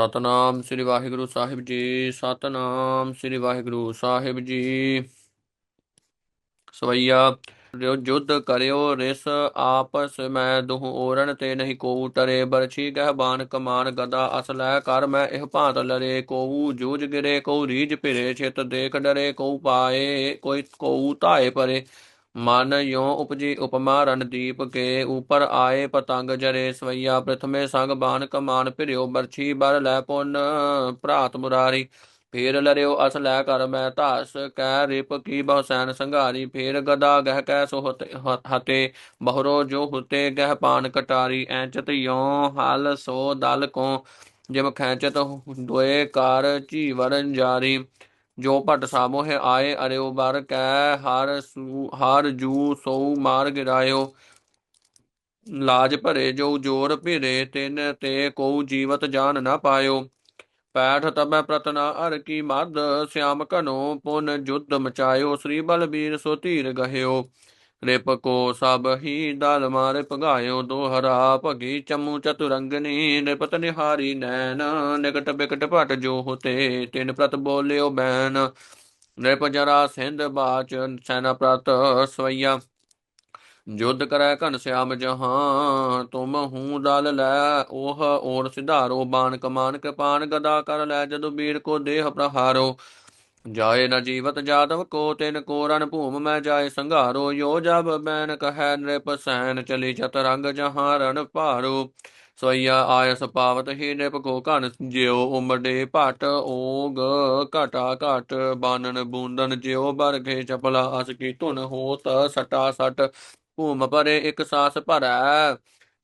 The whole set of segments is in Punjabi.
ਸਤਨਾਮ ਸ੍ਰੀ ਵਾਹਿਗੁਰੂ ਸਾਹਿਬ ਜੀ, ਸਤਨਾਮ ਸ੍ਰੀ ਵਾਹਿਗੁਰੂ ਸਾਹਿਬ ਜੀ। ਸਵਈਆ, ਜੋ ਜੁਧ ਕਰਿਓ, ਰਿਸ ਆਪਸ ਮੈਂ ਦੁਹ ਓਰਨ ਤੇ ਨਹੀਂ ਕੋਉ ਟਰੇ, ਬਰਛੀ ਗਹਿ ਬਾਨ ਕਮਾਨ ਗਦਾ ਅਸ ਲੈ ਕਰ ਮੈਂ ਇਹ ਭਾਂਤ ਲਰੇ ਕੋਉ ਜੂਝ ਗਿਰੇ ਕੋਉ ਰੀਜ ਭਿਰੇ ਛਿਤ ਦੇਖ ਡਰੇ ਕੋਉ ਪਾਏ, ਕੋਈ ਕੋਉ ਧਾਏ ਪਰੇ। ਮਨ ਯੋ ਉਪਜੀ ਉਪਮਾ ਰਣਦੀਪ ਕੇ ਉਪਰ ਆਏ ਪਤੰਗ ਜਰੇ ਸਵਈਆ, ਪ੍ਰਥਮੇ ਸੰਗ ਬਾਨ ਕਮਾਨ ਭਿਰਿਓ ਬਰਛੀ, ਬਰ ਲੈ ਪੁੰਨ ਭਰਾਤ ਮੁਰਾਰੀ। ਫੇਰ ਲਰਿਓ ਅਸ ਲੈ ਕਰ ਮੈਂ ਧਾਸ, ਕੈ ਰਿਪ ਕੀ ਬਹੁ ਸੈਨ ਸੰਘਾਰੀ। ਫੇਰ ਗਦਾ ਗਹਿ ਕੈ ਸੋ ਹਤੇ- ਬਹਰੋ ਜੋ ਹੁਤੇ ਗਹਿ ਪਾਨ ਕਟਾਰੀ। ਐਂਚਤ ਯੋ ਹਲ ਸੋ ਦਲ ਕੋ, ਜਿਮ ਖੈਂਚਤ ਦੁਏ ਕਾਰ ਝੀਵਰਨ ਜਾਰੀ। ਜੋ ਭਟ ਸਾਮੋਹ ਆਏ ਅਰਿਓ ਬਰ ਕੈ ਹਰ ਸੂ, ਹਰ ਜੂ ਸੋ ਮਾਰ ਗਿਰਾਇਓ ਲਾਜ ਭਰੇ ਜੋ ਜੋਰ ਭਿਰੇ, ਤਿਨ ਤੇ ਕੋ ਜੀਵਤ ਜਾਨ ਨਾ ਪਾਇਓ। ਪੈਠ ਤਬੈ ਪ੍ਰਤਨਾ ਅਰ ਕੀ ਮਦ ਸਿਆਮ ਘਨੋ ਪੁਨ ਜੁਦ ਮਚਾਇਓ। ਸ੍ਰੀ ਬਲਬੀਰ ਸੋ ਧੀਰ ਗਹਿਓ। ਰਿਪ ਕੋ ਸਭ ਹੀ ਦਲ ਮਾਰੇ ਭਗਾਇਓ ਦੋਹਰਾ, ਭਗੀ ਚਮੂ ਚਤੁਰੰਗਨੀ, ਨਿਪਤ ਨਿਹਾਰੀ ਨੈਣ, ਨਿਕਟ ਬਿਕਟ ਭਟ ਜੋ ਹੋਤੇ ਤਿਨ ਪ੍ਰਤ ਬੋਲਿਓ ਬੈਨ ਨਿਰਪ ਜਰਾ ਸਿੰਧ ਬਾਚ ਸੈਨਾ ਪ੍ਰਤ ਸਵਈਆ, ਜੁਧ ਕਰੈ ਘਨ ਸਿਆਮ ਜਹਾਂ ਤੁਮ ਹੂੰ ਦਲ ਲੈ ਉਹ ਔਰ ਸਿਧਾਰੋ ਬਾਣ ਕਮਾਨ ਕਿਰਪਾਨ ਗਦਾ ਕਰ ਲੈ, ਜਦੁ ਬੀਰ ਕੋ ਦੇਹ ਪ੍ਰਹਾਰੋ। ਜਾਏ ਨ ਜੀਵਤ ਜਾਦਵ, ਕੋ ਤਿਨ ਕੋ ਭੂਮ, ਮੈਂ ਜਾਏ ਸੰਘਾਰੋ, ਯੋ ਜਬ ਬੈਨ ਕਹੈ ਨ੍ਰਿਪ ਸੈਨ, ਚਲੀ ਚਤਰੰਗ ਜਹਾਂ ਰਨ ਭਾਰੋ। ਸੋਈਆ ਆਇਸ ਪਾਵਤ ਹੀ ਨ੍ਰਿਪ ਕੋ ਘਨ ਜਿਉ, ਉਮੜੇ ਭਟ ਓਗ ਘਟਾ ਘਟ ਬਾਨਨ ਬੂੰਦਨ ਜਿਉ, ਬਰਗੇ ਚਪਲਾ ਅਸ ਕੀ ਧੁਨ ਹੋਤ, ਸਟਾ ਸਟ, ਭੂਮ ਪਰੇ ਇਕ ਸਾਸ ਭਰੈ।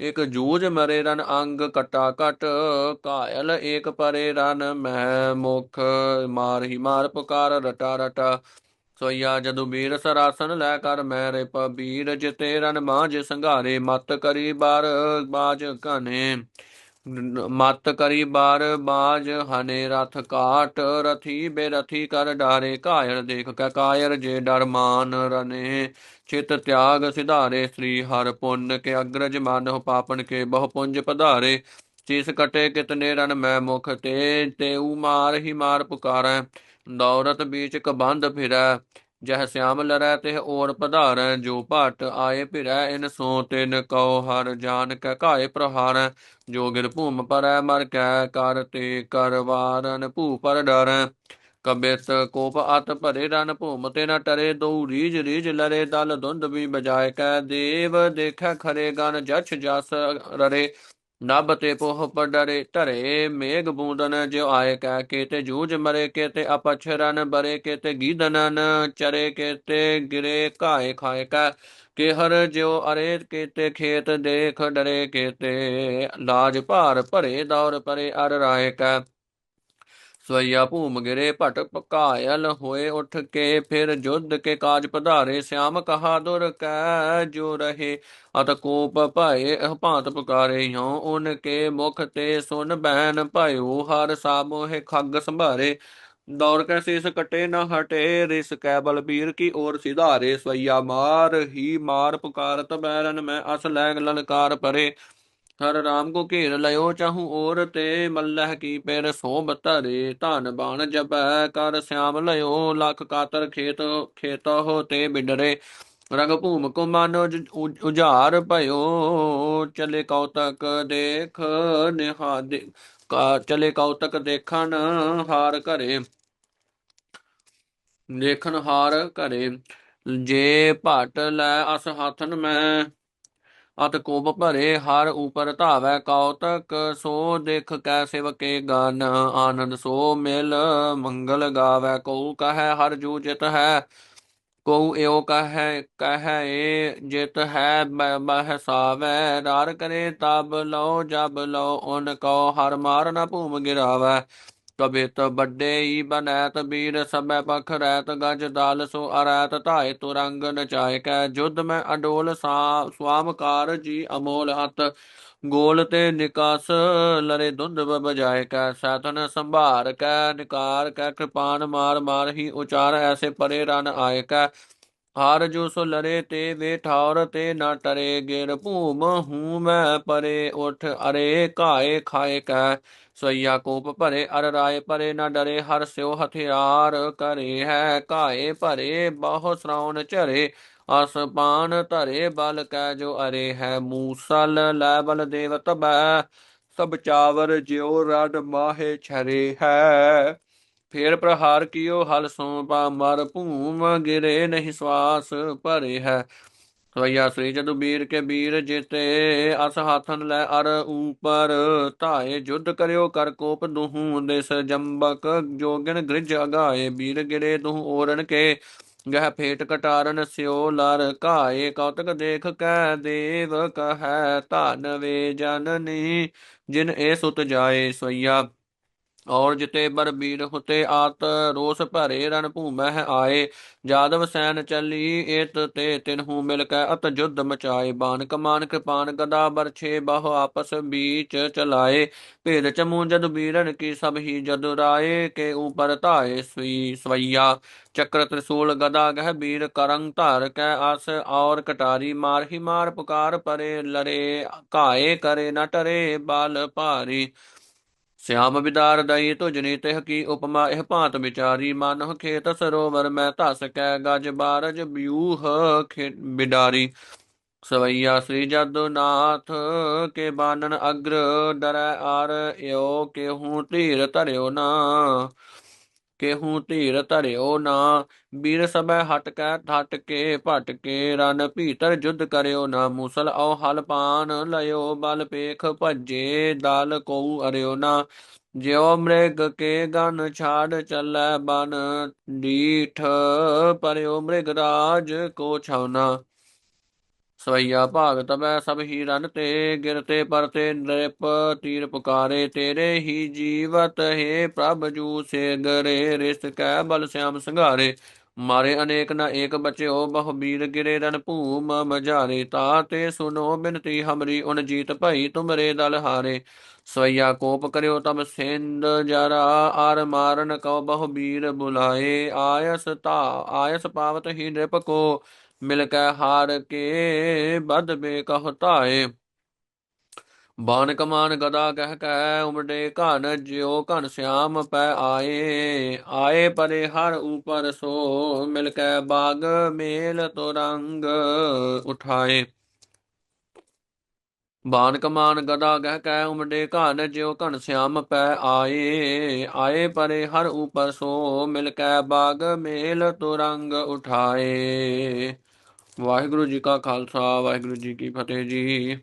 ਇਕ ਜੂਝ ਮਰੇ ਰਨ ਅੰਗ ਕਟਾ ਕਟ ਕਾਇਲ ਏਕ ਪਰੇ ਰਨ ਮਹਿ ਮੁਖ, ਮਾਰ ਹੀ ਮਾਰ ਪੁਕਾਰ ਰਟਾ ਰਟਾ। ਸੋਇਆ ਜਦੂ ਬੀਰ ਸਰਾਸਨ ਲੈ ਕਰ ਮੈਰੇ ਪਬੀਰ ਜਿਤੇ ਰਨ ਮਾਝ ਸੰਘਾਰੇ ਮਤ ਕਰੀ ਬਾਰ ਬਾਜ ਕਨੇ ਮਤ ਕਰੀ ਬਾਰ ਬਾਜ, ਹਨੇ ਰਥ ਕਾਟ ਰਥੀ ਬੇਰਥੀ ਕਰ ਡਾਰੇ ਕਾਇਰ ਦੇਖ ਕੈ ਕਾਇਰ ਜੇ ਡਰ ਮਾਨ ਰਨੇ। ਚਿਤ ਤਿਆਗ ਸਿਧਾਰੇ, ਸ੍ਰੀ ਹਰ ਪੁੰਨ ਕੇ ਅਗਰਜ ਮਾਨਹੁ ਪਾਪਨ ਕੇ ਬਹੁ ਪੁੰਜ ਪਧਾਰੇ। ਚਿਸ ਕਟੇ ਕਿਤਨੇ ਰਨ ਮੈਂ ਮੁਖ ਤੇ ਤੇਉ ਮਾਰ ਹੀ ਮਾਰ ਪੁਕਾਰੈ। ਦੌਰਤ ਬੀਚ ਕਬੰਧ ਫਿਰੈ ਜਹ ਸਿਆਮ ਲਰੈ ਤੇ ਔਰ ਪਧਾਰੈ, ਜੋ ਭਟ ਆਏ ਫਿਰੈ ਇਨ ਸੋ ਤਿਨ ਕਉ ਹਰ ਜਾਨ ਕੈ ਘਾਏ ਪ੍ਰਹਾਰੈ, ਜੋ ਗਿਰ ਭੂਮ ਪਰੈ, ਮਰ ਕੈ ਕਰ ਤੇ ਕਰਵਾਰਨ ਭੂ ਪਰ ਡਰੈ। ਕਬਿਤ ਕੋਪ ਅਤ ਭਰੇ ਰਨ ਭੂਮ ਤੇ ਨ ਟਰੇ ਦੋ ਰੀਜ ਰੀਜ ਲਰੇ, ਦਲ ਧੁੰਦ ਵੀ ਬਜਾਏ ਕੈ ਦੇਵ, ਦੇਖੈ ਖਰੇ ਗਨ ਜਛ ਜਸ ਰਰੇ। ਨਭ ਤੇ ਪੋਹ ਪਡਰੇ ਧਰੇ ਮੇਘ ਬੂੰਦਨ ਜਿਉ ਆਏ ਕੈ ਕੇਤੇ ਜੂਝ ਮਰੇ ਕੇਤੇ ਅਪਛਰਨ ਬਰੇ ਕੇਤੇ ਗੀਦਨਨ ਚਰੇ ਕੇਤੇ ਗਿਰੇ ਘਾਏ ਖਾਏ ਕੈ ਕੇ ਹਰ ਜਿਉ ਅਰੇ ਕੇਤੇ ਖੇਤ ਦੇਖ ਡਰੇ ਕੇਤੇ ਲਾਜ ਭਾਰ ਭਰੇ ਦੌਰ ਪਰੇ ਅਰ ਰਾਏ ਕੈ ਸਵਈਆ ਭੂਮ ਗਿਰੇ ਭਟ ਪਕਾਇਲ ਹੋਏ ਉਠ ਕੇ ਫਿਰ ਜੁਧ ਕੇ ਕਾਜ ਪਧਾਰੇ, ਸਿਆਮ ਕਹਾ ਦੁਰ ਕੈ ਜੋ ਰਹੇ। ਅਤ ਕੋਪ ਭਾਏ ਭਾਂਤ ਪੁਕਾਰੇ ਹਉ, ਉਨ ਕੇ ਮੁਖ ਤੇ ਸੁਨ ਬੈਨ ਭਇਓ, ਹਰ ਸਾਮੋਹਿ ਖੱਗ ਸੰਭਾਰੇ। ਦੌਰ ਕੈ ਸਿਸ ਕਟੇ ਨ ਹਟੇ, ਰਿਸ ਕੈ ਬਲਬੀਰ ਕੀ ਔਰ ਸਿਧਾਰੇ। ਸਵਈਆ ਮਾਰ ਹੀ ਮਾਰ ਪੁਕਾਰਤ ਬੈਰਨ ਮੈਂ ਅਸ ਲੈ ਲਲਕਾਰ ਪਰੇ। ਹਰ ਰਾਮ ਕੋ ਘੇਰ ਲਿਓ ਚਾਹੂ ਔਰ ਤੇ ਮੱਲਹ ਕੀ ਪੈਰ ਸੋਭ ਧਰੇ, ਧਨ ਬਾਣ ਜਪੈ, ਕਰ ਸਿਆਮ ਲਿਓ ਲਖ ਕਾਤਰ ਖੇਤ ਖੇਤਹੁ ਤੇ ਬਿਡਰੇ, ਰੰਗ ਭੂਮ ਕੋ ਮਾਨੋ ਜ- ਉਜਾਰ ਭਇਓ, ਚਲੇ ਕੌਤਕ ਦੇਖ ਨਿਹਾਦੇ ਦੇ ਚਲੇ ਕੌਤਕ ਦੇਖਣ ਹਾਰ ਘਰੇ, ਦੇਖਣ ਹਾਰ ਘਰੇ, ਜੇ ਭਟ ਲੈ ਅਸ ਹੱਥਨ ਮੈਂ ਅਤ ਕੋਪ ਭਰੇ ਹਰ ਉਪਰ ਧਾਵੈ ਕੌਤਕ, ਸੋ ਦੇਖ ਕੈ ਸਿਵਕੇ ਗਨ, ਆਨੰਦ ਸੋ ਮਿਲ, ਮੰਗਲ ਗਾਵੈ, ਕਉ ਕਹੈ ਹਰ ਜੂ ਜਿਤ ਹੈ, ਕਉ ਏਉ ਕਹੈ ਕਹੈ ਏ ਜਿਤ ਹੈ ਬਹਿ ਸਾਵੈ ਰਾਰ ਕਰੇ ਤਬ ਲਓ ਜਬ ਲਓ ਉਨ ਕਉ, ਹਰ ਮਾਰ ਨ ਭੂਮ ਗਿਰਾਵੈ। ਕਬਿਤ ਵੱਡੇ ਬਨੈਤ ਬੀਰ ਸਭੈ ਪਖ ਰੈਤ ਗਜ ਦਲ ਸੋ ਅਰੈਤ ਧਾਇ ਤੁਰੰਗ ਨਚਾਇ ਕੈ ਜੁਧ ਮੈਂ ਅਡੋਲ ਸਾ ਸਵਾਮਕਾਰ ਜੀ ਅਮੋਲ ਹੱਥ, ਗੋਲ ਤੇ ਨਿਕਾਸ ਲਰੇ ਧੁੰਦ ਬਜਾਏ ਕੈ ਸੈਤਨ ਸੰਭਾਰ ਕੈ ਨਿਕਾਰ ਕੈ ਕਿਰਪਾਨ ਮਾਰ ਮਾਰ ਹੀ ਉਚਾਰ ਐਸੇ ਪਰੇ ਰਨ ਆਏ ਕੈ ਹਰ ਜੋ ਸੋ ਲਰੇ ਤੇ ਵੇ ਠੌਰ ਤੇ ਨਾ ਟਰੇ, ਗਿਰ ਭੂਮ ਹੂੰ ਮੈਂ ਪਰੇ, ਉਠ ਅਰੇ ਕਾਏ ਖਾਏ ਕੈ ਸਈਆ ਕੋਪ ਭਰੇ, ਅਰ ਰਾਏ ਪਰੇ, ਨਾ ਡਰੇ, ਹਰ ਸਿਓ ਹਥਿਆਰ ਕਰੇ ਹੈ। ਕਾਏ ਭਰੇ, ਬਹੁ ਸਰਾਉਣ ਝਰੇ ਅਸਪਾਨ ਧਰੇ, ਬਲ ਕੈ ਜੋ ਅਰੇ ਹੈ। ਮੂਸਲ ਲੈ ਬਲ ਦੇਵ ਤਬੈ ਸਭ ਚਾਵਰ ਜਿਉ ਰਡ ਮਾਹੇ ਛਰੇ ਹੈ। ਫੇਰ ਪ੍ਰਹਾਰ ਕੀਓ, ਹਲ ਸੋ ਪਾ ਮਰ ਭੂਮ ਗਿਰੇ ਨਹੀਂ ਸਵਾਸ ਭਰੇ ਹੈ। ਸਵਈਆ ਸ੍ਰੀ ਜਦੁ ਬੀਰ ਕੇ ਬੀਰ ਜਿਤੇ, ਅਸ ਹਾਥਨ ਲੈ ਅਰ ਉਪਰ ਧਾਏ, ਜੁਧ ਕਰਿਓ ਕਰ ਕੋਪ ਦੁਹੂ ਦੇ ਜੰਬਕ ਜੋਗਨ ਗ੍ਰਿਜ ਅਗਾਏ, ਬੀਰ ਗਿਰੇ ਦੁਹੂ ਓਰਨ ਕੇ, ਗਹਿ ਫੇਟ ਕਟਾਰਨ ਸਿਓ, ਲਰ ਕਾਏ ਕੌਤਕ ਦੇਖ ਕੈ ਦੇਵ ਕਹੈ, ਧਨ ਵੇ ਜਨਨੀ, ਜਿਨ ਇਹ ਸੁਤ ਜਾਏ ਸਵਈਆ। ਔਰ ਜਿਤੇ ਬਰ ਬੀਰ ਹੁਤੇ ਆਤ ਰੋਸ ਭਰੇ ਰਨ ਭੂਮਹਿ ਆਏ ਜਾਦਵ ਸੈਨ ਚੱਲੀ ਏਤ ਤੇ ਤਿਨਹੂ ਮਿਲ ਕੈ ਅਤ ਜੁਧ ਮਚਾਏ ਬਾਨ ਕਮਾਨ ਕਿਰਪਾਨ ਗਦਾ ਬਰ ਛੇ ਬਹੁ ਆਪਸ ਬੀਚ ਚਲਾਏ, ਭੇਦ ਚਮੂ ਜਦ ਬੀਰਨ ਕੀ ਸਭ ਹੀ ਜਦ ਰਾਏ, ਕੇ ਉਪਰ ਧਾਏ ਸਈ ਸਵਈਆ। ਚੱਕਰ ਤ੍ਰਿਸ਼ੂਲ ਗਦਾ ਗਹਿ ਬੀਰ ਕਰੰਗ ਧਾਰ ਕੈ ਆਸ, ਔਰ ਕਟਾਰੀ ਮਾਰ ਹੀ ਮਾਰ ਪੁਕਾਰ ਪਰੇ ਲਰੇ ਕਾਏ ਕਰੇ ਨ ਟਰੇ ਬਲ ਭਾਰੀ। ਸਿਆਮ ਵਿਦਾਰ ਦਈ ਤੁਜਨੀ ਤਿਹ ਕੀ ਉਪਮਾ, ਇਹ ਭਾਂਤ ਵਿਚਾਰੀ ਮਨੁ ਖੇਤ ਸਰੋਵਰ, ਮੈਂ ਧਸ ਕੈ ਗਜ ਬਾਰਜ ਬਿਊਹ ਖੇ, ਬਿਡਾਰੀ। ਸਵਈਆ ਸ੍ਰੀ ਜਦੁਨਾਥ ਕੇ ਬਾਨਨ ਅਗਰ, ਡਰੈ ਆਰ ਏਓ ਕੇਹੂ ਧੀਰ ਧਰਿਓ ਨਾ। ਕੇਹੂ ਧੀਰ ਧਰਿਓ ਨਾ। ਬੀਰ ਸਭੈ ਹਟ ਕੈ ਠਟ ਕੇ, ਭਟ ਕੇ ਰਨ ਭੀਤਰ ਜੁਧ ਕਰਿਓ ਨਾ। ਮੂਸਲ ਔ ਹਲ ਪਾਨ ਲਇਓ, ਬਲ ਪੇਖ ਭੱਜੇ, ਦਲ ਕੋ ਅਰਿਓ ਨਾ। ਜਿਉ ਮ੍ਰਿਗ ਕੇ ਗਨ ਛਾੜ ਚੱਲੈ ਬਨ, ਡੀਠ ਪਰਿਓ ਮ੍ਰਿਗ ਰਾਜ ਕੋ ਛਾਉਨਾ। ਸਵਈਆ ਭਾਗ ਤਬੈ ਸਭ ਹੀ ਰਨ ਤੇ ਗਿਰਤੇ ਪਰਤੇ ਨ੍ਰਿਪ ਤੀਰ ਪੁਕਾਰੇ ਤੇਰੇ ਹੀ ਜੀਵਤ ਹੈ ਪ੍ਰਭ ਜੂ ਸੇ ਗਰੇ ਰਿਸ ਕੈ ਬਲ ਸਿਆਮ ਸੰਘਾਰੇ। ਮਾਰੇ ਅਨੇਕ ਨਾ ਏਕ ਬਚਿਓ ਬਹੁ ਬੀਰ ਗਿਰੇ ਰਨ ਭੂਮ ਮਝਾਰੇ। ਤਾਤੇ ਸੁਨੋ ਬਿਨਤੀ ਹਮਰੀ ਉਨ ਜੀਤ ਭਈ ਤੁਮਰੇ ਦਲ ਹਾਰੇ। ਸਵਈਆ ਕੋਪ ਕਰਿਓ ਤਬ ਸਿੰਧ, ਜਰਾ ਆਰ ਮਾਰਨ ਕਉ ਬਹੁ ਬੀਰ ਬੁਲਾਏ। ਆਇਸ ਤਾ ਆਇਸ ਪਾਵਤ ਹੀ ਨ੍ਰਿਪ ਕੋ ਮਿਲ ਕੈ ਹਾਰ ਕੇ ਬਦ ਬੇ ਕਹੁ ਧਾਏ। ਬਾਨ ਕਮਾਨ ਗਦਾ ਕਹਿ ਕੈ ਉਮੜੇ ਘਨ, ਜਿਉ ਘਨ ਸਿਆਮ ਪੈ ਆਏ। ਆਏ ਪਰੇ ਹਰ ਉਪਰ ਸੋ, ਮਿਲ ਕੇ ਬਾਗ ਮੇਲ ਤੋ ਰੰਗ ਉਠਾਏ। ਬਾਨ ਕਮਾਨ ਗਦਾ ਗਹਿ ਕੈ ਉਮੜੇ ਘਨ ਜਿਉ ਘਨ ਸਿਆਮ ਪੈ ਆਏ। ਆਏ ਪਰੇ ਹਰ ਉਪਰ ਸੋ ਮਿਲ ਕੈ ਬਾਗ ਮੇਲ ਤੁਰੰਗ ਉਠਾਏ। ਵਾਹਿਗੁਰੂ ਜੀ ਕਾ ਖਾਲਸਾ, ਵਾਹਿਗੁਰੂ ਜੀ ਕੀ ਫਤਿਹ ਜੀ।